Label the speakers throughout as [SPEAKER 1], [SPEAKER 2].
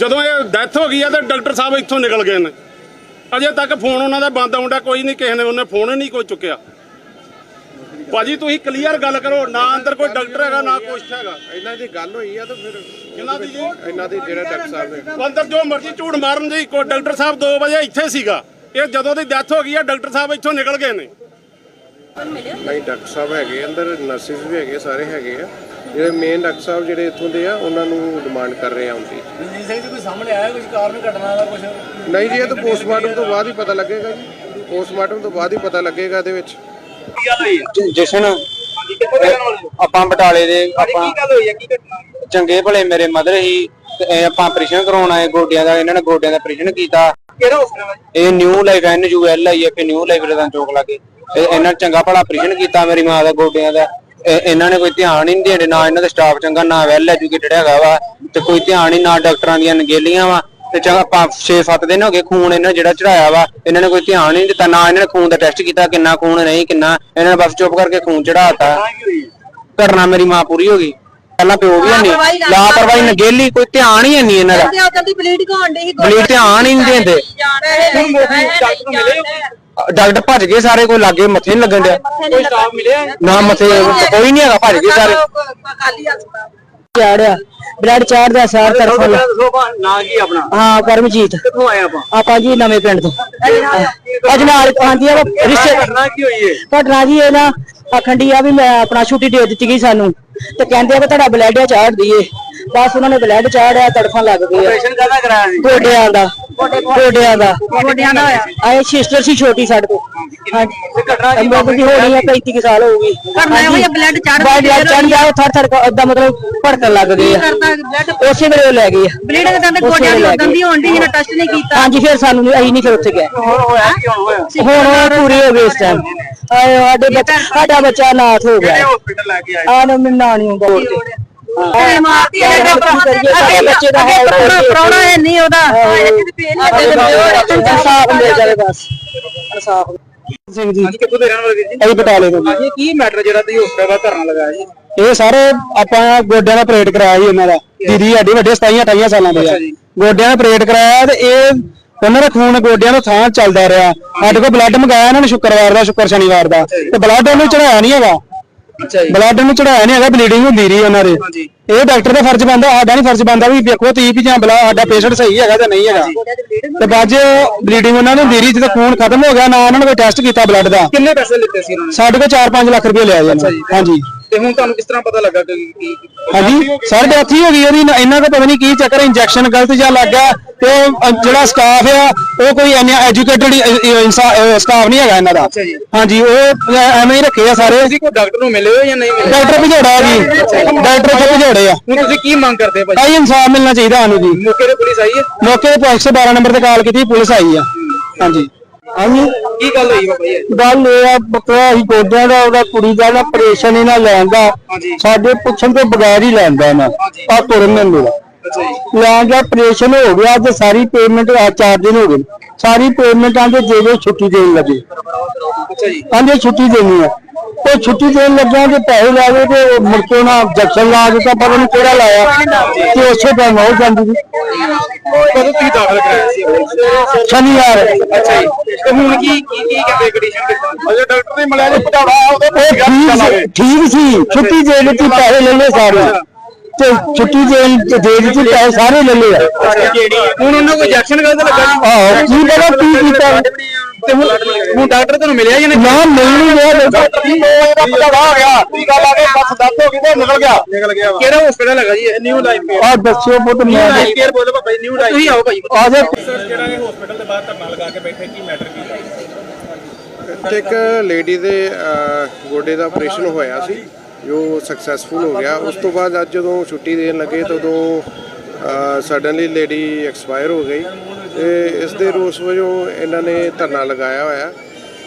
[SPEAKER 1] ਜਦੋਂ ਇਹ ਡੈਥ ਹੋ ਗਈ ਆ ਤੇ ਡਾਕਟਰ ਸਾਹਿਬ ਇੱਥੋਂ ਨਿਕਲ ਗਏ ਨੇ। ਅਜੇ ਤੱਕ ਫੋਨ ਉਹਨਾਂ ਦਾ ਬੰਦ ਆਉਂਦਾ ਕੋਈ ਨਹੀਂ ਕਿਸੇ ਨੇ ਉਹਨੇ ਫੋਨ ਹੀ ਨਹੀਂ ਕੋਈ ਚੁੱਕਿਆ। ਭਾਜੀ ਤੁਸੀਂ ਕਲੀਅਰ ਗੱਲ ਕਰੋ ਨਾ ਅੰਦਰ ਕੋਈ ਡਾਕਟਰ ਹੈਗਾ ਨਾ ਕੁਛ ਹੈਗਾ।
[SPEAKER 2] ਇਹਨਾਂ ਦੀ ਗੱਲ ਹੋਈ ਆ ਤਾਂ ਫਿਰ
[SPEAKER 1] ਕਿਹਨਾਂ ਦੀ ਜੀ।
[SPEAKER 2] ਇਹਨਾਂ ਦੀ ਜਿਹੜਾ ਡਾਕਟਰ ਸਾਹਿਬ ਨੇ
[SPEAKER 1] ਅੰਦਰ ਜੋ ਮਰਜ਼ੀ ਝੂਠ ਮਾਰਨ ਜੀ ਕੋਈ ਡਾਕਟਰ ਸਾਹਿਬ 2 ਵਜੇ ਇੱਥੇ ਸੀਗਾ। ਇਹ ਜਦੋਂ ਦੀ ਡੈਥ ਹੋ ਗਈ ਆ ਡਾਕਟਰ ਸਾਹਿਬ ਇੱਥੋਂ ਨਿਕਲ ਗਏ ਨੇ।
[SPEAKER 2] ਨਹੀਂ ਡਾਕਟਰ ਸਾਹਿਬ ਹੈਗੇ ਅੰਦਰ ਨਰਸਿਸ ਵੀ ਹੈਗੇ ਸਾਰੇ ਹੈਗੇ ਆ। ਜਿਹੜੇ ਮੇਨ ਡਾਕਟਰ ਸਾਹਿਬ ਜਿਹੜੇ ਇੱਥੋਂ ਦੇ ਆ ਉਹਨਾਂ ਨੂੰ ਡਿਮਾਂਡ ਕਰ ਰਹੇ ਆ ਹੁੰਦੀ
[SPEAKER 3] ਰਣਜੀਤ ਸਿੰਘ ਜੀ ਕੋਈ ਸਾਹਮਣੇ ਆਇਆ ਕੁਝ ਕਾਰਨ ਘਟਨਾ ਦਾ ਕੁਝ
[SPEAKER 2] ਨਹੀਂ ਜੀ ਇਹ ਤਾਂ ਪੋਸਟਮਾਰਟਮ ਤੋਂ ਬਾਅਦ ਹੀ ਪਤਾ ਲੱਗੇਗਾ ਜੀ। ਪੋਸਟਮਾਰਟਮ ਤੋਂ ਬਾਅਦ ਹੀ ਪਤਾ ਲੱਗੇਗਾ ਇਹਦੇ ਵਿੱਚ।
[SPEAKER 4] ਜਸ਼ਨ ਆਪਾਂ ਬਟਾਲੇ ਦੇ ਆਪਾਂ
[SPEAKER 3] ਗੱਲ ਹੋਈ ਹੈ ਕੀ ਘਟਨਾ
[SPEAKER 4] ਚੰਗੇ ਭਲੇ ਮੇਰੇ ਮਦਰ ਹੀ ਆਪਾਂ ਆਪਰੇਸ਼ਨ ਕਰਾਉਣ ਆਏ ਗੋਡਿਆਂ ਦਾ ਇਹਨਾਂ ਨੇ ਗੋਡਿਆਂ ਦਾ ਆਪਰੇਸ਼ਨ ਕੀਤਾ।
[SPEAKER 3] ਕਿਹੜਾ ਹਸਪਤਾਲ
[SPEAKER 4] ਇਹ New Life N U L I F New Life ਰਦਾਂ ਚੌਕ ਲਾਗੇ। ਇਹ ਇਹਨਾਂ ਨੇ ਚੰਗਾ ਭਲਾ ਆਪਰੇਸ਼ਨ ਕੀਤਾ ਮੇਰੀ ਮਾਂ ਦਾ ਗੋਡਿਆਂ ਦਾ। ਇਹ- ਇਹਨਾਂ ਨੇ ਕੋਈ ਧਿਆਨ ਹੀ ਨਹੀਂ ਦੇਣੇ ਨਾ ਇਹਨਾਂ ਦਾ ਸਟਾਫ ਚੰਗਾ ਨਾ ਵੈਲ ਐਜੂਕੇਟਡ ਹੈਗਾ ਵਾ ਤੇ ਕੋਈ ਧਿਆਨ ਹੀ ਨਾ ਡਾਕਟਰਾਂ ਦੀਆਂ ਨਗੇਲੀਆਂ ਵਾ ਤੇ ਚੰਗਾ ਪੰਜ 6-7 ਦਿਨ ਹੋ ਗਏ ਖੂਨ ਇਹਨਾਂ ਜਿਹੜਾ ਚੜਾਇਆ ਵਾ, ਇਹਨਾਂ ਨੇ ਕੋਈ ਧਿਆਨ ਹੀ ਨਹੀਂ ਦਿੱਤਾ, ਨਾ ਇਹਨਾਂ ਨੇ ਖੂਨ ਦਾ ਟੈਸਟ ਕੀਤਾ, ਕਿੰਨਾ ਖੂਨ ਨਹੀਂ, ਕਿੰਨਾ, ਇਹਨਾਂ ਨੇ ਬਸ ਚੁੱਪ ਕਰਕੇ ਖੂਨ ਚੜਾਤਾ ਘਟਨਾ ਮੇਰੀ ਮਾਂ ਪੂਰੀ ਹੋ ਗਈ। ਪਹਿਲਾਂ ਪਿਓ ਵੀ ਨਹੀਂ ਲਾਪਰਵਾਹੀ ਨਗੇਲੀ ਕੋਈ ਧਿਆਨ ਹੀ ਨਹੀਂ ਇਹਨਾਂ ਦਾ।
[SPEAKER 5] ਬਲੀਡ ਹੋਣ
[SPEAKER 4] ਧਿਆਨ ਹੀ ਨਹੀਂ ਦਿੰਦੇ।
[SPEAKER 5] ਡਾਕਟਰ ਨੂੰ ਮਿਲੇ
[SPEAKER 4] ਡਾਕਟਰ ਭੱਜ ਗਏ ਸਾਰੇ ਕੋਈ ਲਾਗੇ ਮੱਥੇ ਨਹੀਂ ਲੱਗਣ ਡਿਆ।
[SPEAKER 5] ਕੋਈ ਸਟਾਫ ਮਿਲਿਆ?
[SPEAKER 4] ਨਾ ਮੱਥੇ ਕੋਈ ਨਹੀਂ ਹੈਗਾ ਭੱਜ ਗਏ ਸਾਰੇ।
[SPEAKER 5] ਖਾਲੀ ਹਸਪਤਾਲ
[SPEAKER 6] ਚਾੜਿਆ ਬਲੱਡ ਚਾੜਦਾ ਸਾਰ ਤਰਫੋਂ।
[SPEAKER 3] ਨਾ ਕੀ ਆਪਣਾ?
[SPEAKER 6] ਹਾਂ ਕਰਮਜੀਤ
[SPEAKER 3] ਕਿੱਥੋਂ ਆਏ ਆਪਾਂ?
[SPEAKER 6] ਆਪਾਂ ਜੀ ਨਵੇਂ ਪਿੰਡ ਤੋਂ। ਅੱਜ ਨਾਲ ਆਂਦੀ ਆ ਰਿਸ਼ਤੇ
[SPEAKER 3] ਘਟਨਾ ਕੀ ਹੋਈ ਹੈ
[SPEAKER 6] ਘਟਨਾ ਜੀ ਇਹ ਨਾ ਆਖੰਡੀ ਆ ਵੀ ਮੈਂ ਆਪਣਾ ਛੁੱਟੀ ਦੇ ਦਿੱਤੀ ਗਈ ਸਾਨੂੰ। ਤੇ ਕਹਿੰਦੇ ਆ ਕਿ ਤੁਹਾਡਾ ਬਲੱਡ ਚਾੜ ਦਈਏ ਬਸ ਉਹਨਾਂ ਨੇ ਬਲੱਡ ਚਾੜਿਆ ਤੜਫਾਂ ਲੱਗ ਗਈ ਆ।
[SPEAKER 3] ਆਪਰੇਸ਼ਨ ਕਾਹਦਾ ਕਰਾਇਆ ਸੀ?
[SPEAKER 6] ਗੋਡਿਆਂ ਦਾ। ਗੋਡਿਆਂ ਦਾ। ਗੋਡਿਆਂ ਦਾ ਹੋਇਆ? ਆਏ ਸਿਸਟਰ ਸੀ ਛੋਟੀ ਸਾਡੇ ਤੇ
[SPEAKER 3] ਘਟਨਾ ਕੀ
[SPEAKER 6] ਅੰਬਰ ਦੀ ਹੋਣੀ ਆ 35 ਕੁ ਸਾਲ ਹੋ ਗਈ।
[SPEAKER 5] ਕਰਨਾ ਇਹੋ ਜਿਹਾ ਬਲੱਡ ਚੜ੍ਹ
[SPEAKER 6] ਬਲੱਡ ਚੜ ਗਿਆ ਉਹ ਥਰ ਥਰ ਏਦਾਂ ਮਤਲਬ ਭੜਕਣ ਲੱਗ ਗਏ ਆ।
[SPEAKER 5] ਕਰਦਾ ਬਲੱਡ
[SPEAKER 6] ਉਸੇ ਵੇਲੇ ਉਹ ਲੈ ਗਏ ਆ।
[SPEAKER 5] ਬਲੀਡ ਦੇ ਦੰਦ ਗੋਡਿਆਂ ਦੀ ਉਦੋਂ ਦੀ ਹੋਣ ਡਈ ਜਿਹਨੇ ਟੈਸਟ ਨਹੀਂ ਕੀਤਾ।
[SPEAKER 6] ਹਾਂਜੀ ਫਿਰ ਸਾਨੂੰ ਨੀ- ਅਸੀਂ ਨਹੀਂ ਫਿਰ ਉੱਥੇ ਗਏ।
[SPEAKER 3] ਹੁਣ ਹੋਇਆ ਕੀ ਹੁਣ ਹੋਇਆ?
[SPEAKER 6] ਹੁਣ ਉਹ ਪੂਰੇ ਹੋ ਗਏ ਇਸ ਟਾਈਮ ਆਏ ਸਾਡੇ ਬੱਚਾ ਸਾਡਾ ਬੱਚਾ ਨਾਥ ਹੋ ਗਿਆ।
[SPEAKER 3] ਹਸਪੀਟਲ ਲੈ ਕੇ ਆਏ?
[SPEAKER 6] ਆ ਨਾ ਮੈਨੂੰ ਨਾ ਨਹੀਂ ਹੁੰਦਾ
[SPEAKER 5] ਤੇ ਮਾਰਤੀ ਹੈ?
[SPEAKER 6] ਸਾਡੇ ਬੱਚੇ ਦਾ ਹਾਲ ਕਰਕੇ
[SPEAKER 5] ਪ੍ਰੋਣਾ ਹੈ ਨਹੀਂ ਉਹਦਾ। ਕਿਤੇ ਪੇਲ
[SPEAKER 6] ਇਨਸਾਫ ਮਿਲ ਜਾਵੇ ਬਸ। ਇਨਸਾਫ ਸਿੰਘ ਜੀ।
[SPEAKER 3] ਕਿੱਥੋਂ ਦੇ ਰਹਿਣ ਵਾਲੇ ਵੀਰ ਜੀ?
[SPEAKER 6] ਅਸੀਂ ਬਟਾਲੇ ਤੋਂ।
[SPEAKER 3] ਇਹ ਕੀ ਮੈਟਰ ਜਿਹੜਾ ਤੁਸੀਂ ਹਸਪਤਾਲ ਦਾ ਧਰਨਾ ਲਗਾਇਆ ਜੀ?
[SPEAKER 6] ਇਹ ਸਾਰੇ ਆਪਾਂ ਗੋਡਿਆਂ ਦਾ ਆਪਰੇਟ ਕਰਾਇਆ ਸੀ ਉਹਨਾਂ ਦਾ। ਦੀਦੀ ਸਾਡੀ ਵੱਡੇ 27 28 ਸਾਲਾਂ ਦੇ ਆ। ਗੋਡਿਆਂ ਦਾ ਆਪਰੇਟ ਕਰਾਇਆ ਤੇ ਇਹ ਉਹਨਾਂ ਦਾ ਖੂਨ ਗੋਡਿਆਂ ਤੋਂ ਥਾਂ ਚੱਲਦਾ ਰਿਹਾ। ਸਾਡੇ ਕੋਲ ਬਲੱਡ ਮੰਗਾਇਆ ਇਹਨਾਂ ਨੇ ਸ਼ੁੱਕਰਵਾਰ ਦਾ ਸ਼ੁੱਕਰ ਸ਼ਨੀਵਾਰ ਦਾ। ਤੇ ਬਲੱਡ ਉਹਨੂੰ ਚੜਾਇਆ ਨਹੀਂ ਹੈਗਾ।
[SPEAKER 3] ਅੱਛਾ ਜੀ।
[SPEAKER 6] ਬਲੱਡ ਨੂੰ ਚੜਾਇਆ ਨਹੀਂ ਹੈਗਾ ਬਲੀਡਿੰਗ ਹੁੰਦੀ ਰਹੀ ਉਹਨਾਂ ਦੇ।
[SPEAKER 3] ਹਾਂਜੀ।
[SPEAKER 6] ਇਹ ਡਾਕਟਰ ਦਾ ਫਰਜ਼ ਬੰਦਾ ਸਾਡਾ ਨਹੀਂ ਫਰਜ਼ ਬੰਦਾ ਵੀ ਵੇਖੋ ਤੀ ਵੀ ਜਾਂ ਬਲਾ ਸਾਡਾ ਪੇਸ਼ੈਂਟ ਸਹੀ ਹੈਗਾ ਜਾਂ ਨਹੀਂ ਹੈਗਾ। ਤੇ ਬਾਅਦ ਬਲੀਡਿੰਗ ਉਹਨਾਂ ਨੂੰ ਹੁੰਦੀ ਰਹੀ ਜਦੋਂ ਖੂਨ ਖਤਮ ਹੋ ਗਿਆ ਨਾ ਉਹਨਾਂ ਨੇ ਕੋਈ ਟੈਸਟ ਕੀਤਾ ਬਲੱਡ ਦਾ।
[SPEAKER 3] ਕਿੰਨੇ ਪੈਸੇ ਲਿੱਤੇ ਸੀ ਉਹਨਾਂ ਨੇ?
[SPEAKER 6] ਸਾਡੇ ਕੋਲ 4-5 ਲੱਖ ਰੁਪਏ ਲਿਆ ਜੀ। ਹਾਂਜੀ।
[SPEAKER 3] ਤੇ ਹੁਣ ਤੁਹਾਨੂੰ ਕਿਸ ਤਰ੍ਹਾਂ ਪਤਾ ਲੱਗਾ ਕਿ ਕੀ
[SPEAKER 6] ਹਾਂਜੀ ਸਰ ਡੈਥ ਹੀ ਹੋ ਗਈ ਉਹਦੀ ਇਹਨਾਂ ਦਾ ਪਤਾ ਨਹੀਂ ਕੀ ਚੱਕਰ ਇੰਜੈਕਸ਼ਨ ਗਲਤ ਜਿਹਾ ਲੱਗ ਤੇ ਉਹ, ਜਿਹੜਾ ਸਟਾਫ ਆ ਉਹ ਕੋਈ ਇੰਨਾ ਐਜੂਕੇਟਡ ਸਟਾਫ ਨਹੀਂ ਹੈਗਾ ਇਹਨਾਂ ਦਾ।
[SPEAKER 3] ਜੀ।
[SPEAKER 6] ਹਾਂਜੀ ਉਹ ਐਵੇਂ ਹੀ ਰੱਖੇ ਆ ਸਾਰੇ।
[SPEAKER 3] ਤੁਸੀਂ ਕੋਈ ਡਾਕਟਰ ਨੂੰ ਮਿਲੇ ਹੋ ਜਾਂ ਨਹੀਂ ਮਿਲੇ?
[SPEAKER 6] ਡਾਕਟਰ ਭਜੋੜਾ ਜੀ। ਡਾਕਟਰ ਤੋਂ ਭਜੋੜੇ ਆ।
[SPEAKER 3] ਹੁਣ ਤੁਸੀਂ ਕੀ ਮੰਗ ਕਰਦੇ ਭਾਈ
[SPEAKER 6] ਭਾਈ ਇਨਸਾਫ ਮਿਲਣਾ ਚਾਹੀਦਾ ਸਾਨੂੰ ਜੀ।
[SPEAKER 3] ਮੌਕੇ ਤੇ ਪੁਲਿਸ ਆਈ ਹੈ?
[SPEAKER 6] ਮੌਕੇ ਤੇ 112 ਨੰਬਰ ਤੇ ਕਾਲ ਕੀਤੀ ਪੁਲਿਸ ਆਈ ਆ। ਹਾਂਜੀ। ਹਾਂਜੀ।
[SPEAKER 3] ਕੀ ਗੱਲ ਹੋਈ ਬਾਬਾ ਜੀ?
[SPEAKER 6] ਗੱਲ ਇਹ ਆ ਬਕਰਾ ਹੀ ਗੋਡਿਆਂ ਦਾ ਉਹਦਾ ਕੁੜੀ ਦਾ ਨਾ ਆਪਰੇਸ਼ਨ ਇਹਨਾਂ ਲੈਂਦਾ
[SPEAKER 3] ਹਾਂਜੀ।
[SPEAKER 6] ਸਾਡੇ ਪੁੱਛਣ ਤੋਂ ਬਗੈਰ ਹੀ ਲੈਂਦਾ ਨਾ ਆ ਤੁਰਨ ਨਹੀਂ ਮਿਲਦਾ
[SPEAKER 3] ਅੱਛਾ ਜੀ।
[SPEAKER 6] ਲੈ ਗਿਆ ਆਪਰੇਸ਼ਨ ਹੋ ਗਿਆ ਤੇ ਸਾਰੀ ਪੇਮੈਂਟ ਆ ਚਾਰ ਦਿਨ ਹੋ ਗਏ। ਸਾਰੀ ਪੇਮੈਂਟ ਆਂਦੇ ਦੇ ਦਿਓ ਛੁੱਟੀ ਦੇਣ ਲੱਗੇ।
[SPEAKER 3] ਅੱਛਾ ਜੀ।
[SPEAKER 6] ਆਂਦੇ ਛੁੱਟੀ ਦੇਣੀ ਆ। ਤੇ ਛੁੱਟੀ ਦੇਣ ਲੱਗਿਆ ਤੇ ਪੈਸੇ ਲਾ ਗਏ ਤੇ ਮੁੜ ਕੇ ਉਹਨਾਂ ਜੈਕਸ਼ਨ ਲਾ ਦਿੱਤਾ ਪਤਾ ਨਹੀਂ ਕਿਹੜਾ ਲਾਇਆ। ਤੇ ਉਸੇ ਟਾਈਮ ਹੋ ਜਾਂਦੀ ਸੀ।
[SPEAKER 3] ਕਦੋਂ ਤੁਸੀਂ ਦਾਖਲ ਕਰਾਇਆ ਸੀ?
[SPEAKER 6] ਸ਼ਨੀਵਾਰ
[SPEAKER 3] ਅੱਛਾ ਜੀ। ਤੇ ਹੁਣ ਕੀ ਕੀ ਕੀ ਕਹਿੰਦੇ ਕੰਡੀਸ਼ਨ ਕਿੱਦਾਂ
[SPEAKER 1] ਅਜੇ ਡਾਕਟਰ ਨੇ ਮਿਲਿਆ ਜੀ ਪਟਾੜਾ ਉਹਦੇ
[SPEAKER 6] ਉਹ ਠੀਕ ਸੀ ਠੀਕ ਸੀ। ਛੁੱਟੀ ਦੇ ਦਿੱਤੀ ਪੈਸੇ ਲੈ ਲਏ ਸਾਰੇ। ਤੇ ਛੁੱਟੀ ਦੇ ਦੇ ਦਿੱਤੀ ਪੈਸੇ ਸਾਰੇ ਲੈ ਲਏ
[SPEAKER 3] ਹੁਣ ਉਹਨਾਂ ਕੋਈ ਇੰਜੈਕਸ਼ਨ ਗਲਤ ਲੱਗਾ ਜੀ।
[SPEAKER 6] ਆਹੋ ਕੀ ਪਤਾ ਕੀ ਕੀਤਾ।
[SPEAKER 3] ਤੇ ਹੁਣ ਹੁਣ ਡਾਕਟਰ ਤੁਹਾਨੂੰ ਮਿਲਿਆ ਜਾਂ ਨਹੀਂ?
[SPEAKER 6] ਨਾ ਮਿਲਣੀ ਨਹੀਂ
[SPEAKER 1] ਇਹਦਾ ਪਟਾੜਾ ਆ ਗਿਆ। ਟੀਕਾ ਲਾ ਕੇ ਬਸ ਦੱਸ ਹੋ ਗਈ ਤੇ ਨਿਕਲ ਗਿਆ? ਨਿਕਲ ਗਿਆ
[SPEAKER 3] ਕਿਹੜਾ ਹਸਪੀਟਲ ਹੈਗਾ ਜੀ? ਨਿਊ ਲਾਈਫ
[SPEAKER 6] ਆ ਦੱਸਿਓ ਪੁੱਤ ਮੈਂ
[SPEAKER 3] ਲਾਈਫ ਕੇਅਰ ਬੋਲੋ ਬਾਬਾ ਜੀ ਨਿਊ ਲਾਈਫ ਤੁਸੀਂ ਆਓ ਭਾਈ।
[SPEAKER 6] ਆ ਜਾ
[SPEAKER 1] ਜਿਹੜਾ ਇਹ ਹਸਪੀਟਲ ਦੇ ਬਾਹਰ ਧਰਨਾ ਲਗਾ ਕੇ ਬੈਠੇ ਕੀ ਮੈਟਰ ਕੀ
[SPEAKER 2] ਇੱਕ ਲੇਡੀ ਦੇ ਗੋਡੇ ਦਾ ਆਪਰੇਸ਼ਨ ਹੋਇਆ ਸੀ। ਜੋ ਸਕਸੈਸਫੁਲ ਹੋ ਗਿਆ। ਉਸ ਤੋਂ ਬਾਅਦ ਅੱਜ ਜਦੋਂ ਛੁੱਟੀ ਦੇਣ ਲੱਗੇ ਤਾਂ ਉਦੋਂ ਸਡਨਲੀ ਲੇਡੀ ਐਕਸਪਾਇਰ ਹੋ ਗਈ ਤੇ ਇਸ ਦੇ ਰੋਸ ਵਜੋਂ ਇਹਨਾਂ ਨੇ ਧਰਨਾ ਲਗਾਇਆ ਹੋਇਆ।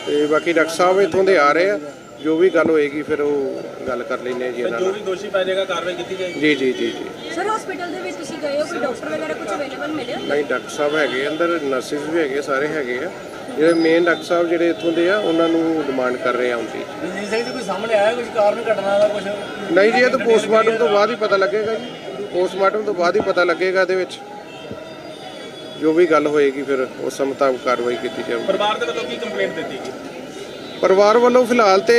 [SPEAKER 2] ਤੇ ਬਾਕੀ ਡਾਕਟਰ ਸਾਹਿਬ ਇੱਥੋਂ ਦੇ ਆ ਰਹੇ ਆ। ਜੋ ਵੀ ਗੱਲ ਹੋਏਗੀ ਫਿਰ ਉਹ ਗੱਲ ਕਰ ਲੈਂਦੇ ਜੀ ਇਹਨਾਂ ਨਾਲ।
[SPEAKER 1] ਦੋਸ਼ੀ ਪੈ ਜਾਏਗਾ ਕਾਰਵਾਈ ਕੀਤੀ ਜਾਏਗੀ।
[SPEAKER 2] ਜੀ ਜੀ ਜੀ ਜੀ।
[SPEAKER 7] ਸਰ ਹਸਪੀਟਲ ਦੇ ਵਿੱਚ ਤੁਸੀਂ ਗਏ ਹੋ ਕੋਈ ਡਾਕਟਰ ਵਗੈਰਾ ਕੁਝ ਅਵੇਲੇਬਲ ਮਿਲਿਆ?
[SPEAKER 2] ਨਹੀਂ ਡਾਕਟਰ ਸਾਹਿਬ ਹੈਗੇ ਅੰਦਰ ਨਰਸਿਸ ਵੀ ਹੈਗੇ ਸਾਰੇ ਹੈਗੇ ਆ। ਜਿਹੜੇ ਮੇਨ ਡਾਕਟਰ ਸਾਹਿਬ ਜਿਹੜੇ ਇੱਥੋਂ ਦੇ ਆ ਉਹਨਾਂ ਨੂੰ ਡਿਮਾਂਡ ਕਰ ਰਹੇ ਆ ਹੁੰਦੀ
[SPEAKER 3] ਰਣਜੀਤ ਸਿੰਘ ਜੀ ਕੋਈ ਸਾਹਮਣੇ ਆਇਆ ਕੁਝ ਕਾਰਨ ਘਟਨਾ ਦਾ ਕੁਝ
[SPEAKER 2] ਨਹੀਂ ਜੀ ਇਹ ਤਾਂ ਪੋਸਟਮਾਰਟਮ ਤੋਂ ਬਾਅਦ ਹੀ ਪਤਾ ਲੱਗੇਗਾ ਜੀ। ਪੋਸਟਮਾਰਟਮ ਤੋਂ ਬਾਅਦ ਹੀ ਪਤਾ ਲੱਗੇਗਾ ਇਹਦੇ ਵਿੱਚ। ਜੋ ਵੀ ਗੱਲ ਹੋਏਗੀ ਫਿਰ ਉਸ ਮੁਤਾਬਕ ਕਾਰਵਾਈ ਕੀਤੀ ਜਾਊਗੀ।
[SPEAKER 1] ਪਰਿਵਾਰ ਦੇ ਵੱਲੋਂ ਕੀ ਕੰਪਲੇਂਟ ਦਿੱਤੀ ਗਈ?
[SPEAKER 2] ਪਰਿਵਾਰ ਵੱਲੋਂ ਫਿਲਹਾਲ ਤੇ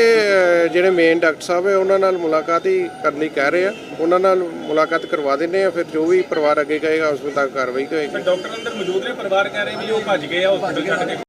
[SPEAKER 2] ਜਿਹੜੇ ਮੇਨ ਡਾਕਟਰ ਸਾਹਿਬ ਹੈ ਉਹਨਾਂ ਨਾਲ ਮੁਲਾਕਾਤ ਹੀ ਕਰਨ ਕਹਿ ਰਹੇ ਆ। ਉਹਨਾਂ ਨਾਲ ਮੁਲਾਕਾਤ ਕਰਵਾ ਦਿੰਦੇ ਆ ਫਿਰ ਜੋ ਵੀ ਪਰਿਵਾਰ ਅੱਗੇ ਕਹੇਗਾ ਉਸ ਮੁਤਾਬਕ ਕਾਰਵਾਈ ਹੋਏਗੀ।
[SPEAKER 1] ਡਾਕਟਰ ਅੰਦਰ ਮੌਜੂਦ ਨੇ ਪਰਿਵਾਰ ਕਹਿ ਰਹੇ ਵੀ ਉਹ ਭੱਜ ਗਏ ਆ ਹਸਪੀਟਲ ਛੱਡ ਕੇ।